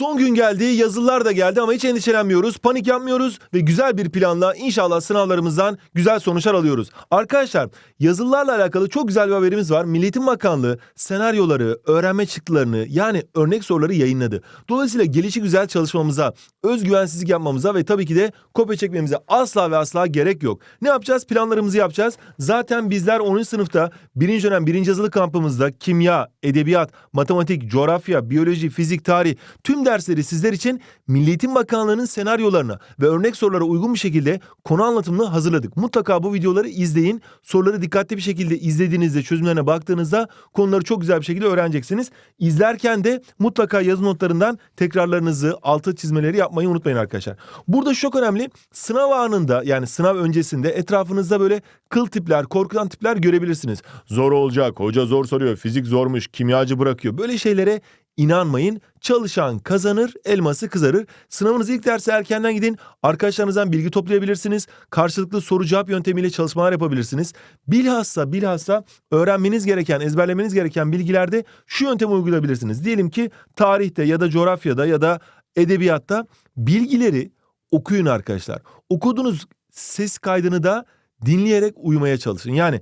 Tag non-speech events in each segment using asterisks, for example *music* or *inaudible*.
Son gün geldi, yazılılar da geldi ama hiç endişelenmiyoruz, panik yapmıyoruz ve güzel bir planla inşallah sınavlarımızdan güzel sonuçlar alıyoruz. Arkadaşlar yazılılarla alakalı çok güzel bir haberimiz var. Milli Eğitim Bakanlığı senaryoları, öğrenme çıktılarını yani örnek soruları yayınladı. Dolayısıyla gelişi güzel çalışmamıza, özgüvensizlik yapmamıza ve tabii ki de kopya çekmemize asla ve asla gerek yok. Ne yapacağız? Planlarımızı yapacağız. Zaten bizler 10. sınıfta 1. dönem 1. yazılı kampımızda kimya, edebiyat, matematik, coğrafya, biyoloji, fizik, tarih tüm dersleri sizler için Milli Eğitim Bakanlığı'nın senaryolarına ve örnek sorulara uygun bir şekilde konu anlatımını hazırladık. Mutlaka bu videoları izleyin. Soruları dikkatli bir şekilde izlediğinizde, çözümlerine baktığınızda konuları çok güzel bir şekilde öğreneceksiniz. İzlerken de mutlaka yazı notlarından tekrarlarınızı, altı çizmeleri yapmayı unutmayın arkadaşlar. Burada çok önemli. Sınav anında yani sınav öncesinde etrafınızda böyle kıl tipler, korkutan tipler görebilirsiniz. Zor olacak, hoca zor soruyor, fizik zormuş, kimyacı bırakıyor. Böyle şeylere İnanmayın çalışan kazanır elması kızarır. Sınavınız ilk dersi erkenden gidin. Arkadaşlarınızdan bilgi toplayabilirsiniz. Karşılıklı soru cevap yöntemiyle çalışmalar yapabilirsiniz. Bilhassa bilhassa öğrenmeniz gereken ezberlemeniz gereken bilgilerde şu yöntemi uygulayabilirsiniz. Diyelim ki tarihte ya da coğrafyada ya da edebiyatta bilgileri okuyun arkadaşlar. Okuduğunuz ses kaydını da dinleyerek uyumaya çalışın. Yani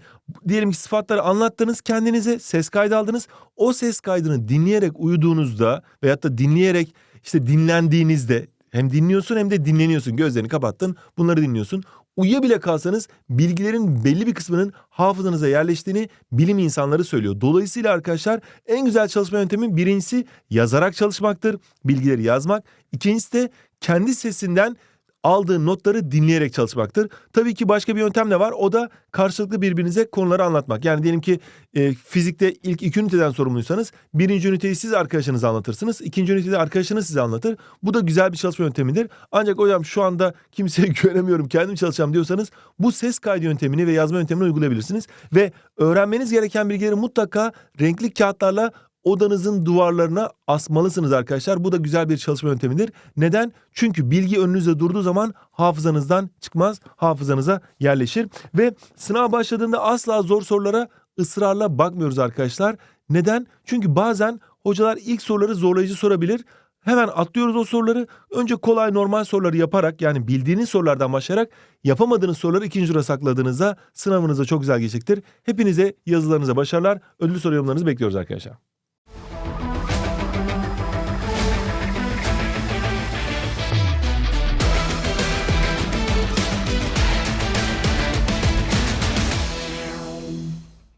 diyelim ki sıfatları anlattınız kendinize ses kaydı aldınız. O ses kaydını dinleyerek uyuduğunuzda veyahut da dinleyerek işte dinlendiğinizde hem dinliyorsun hem de dinleniyorsun. Gözlerini kapattın bunları dinliyorsun. Uyuya bile kalsanız bilgilerin belli bir kısmının hafızanıza yerleştiğini bilim insanları söylüyor. Dolayısıyla arkadaşlar en güzel çalışma yöntemi birincisi yazarak çalışmaktır. Bilgileri yazmak. İkincisi de kendi sesinden aldığı notları dinleyerek çalışmaktır. Tabii ki başka bir yöntem de var. O da karşılıklı birbirinize konuları anlatmak. Yani diyelim ki e, fizikte ilk iki üniteden sorumluysanız birinci üniteyi siz arkadaşınıza anlatırsınız. ikinci ünitede arkadaşınız size anlatır. Bu da güzel bir çalışma yöntemidir. Ancak hocam şu anda kimseye *laughs* güvenemiyorum kendim çalışacağım diyorsanız bu ses kaydı yöntemini ve yazma yöntemini uygulayabilirsiniz. Ve öğrenmeniz gereken bilgileri mutlaka renkli kağıtlarla odanızın duvarlarına asmalısınız arkadaşlar. Bu da güzel bir çalışma yöntemidir. Neden? Çünkü bilgi önünüzde durduğu zaman hafızanızdan çıkmaz, hafızanıza yerleşir. Ve sınav başladığında asla zor sorulara ısrarla bakmıyoruz arkadaşlar. Neden? Çünkü bazen hocalar ilk soruları zorlayıcı sorabilir. Hemen atlıyoruz o soruları. Önce kolay normal soruları yaparak yani bildiğiniz sorulardan başlayarak yapamadığınız soruları ikinci tura sakladığınızda sınavınıza çok güzel geçecektir. Hepinize yazılarınıza başarılar. Ödül soru yorumlarınızı bekliyoruz arkadaşlar.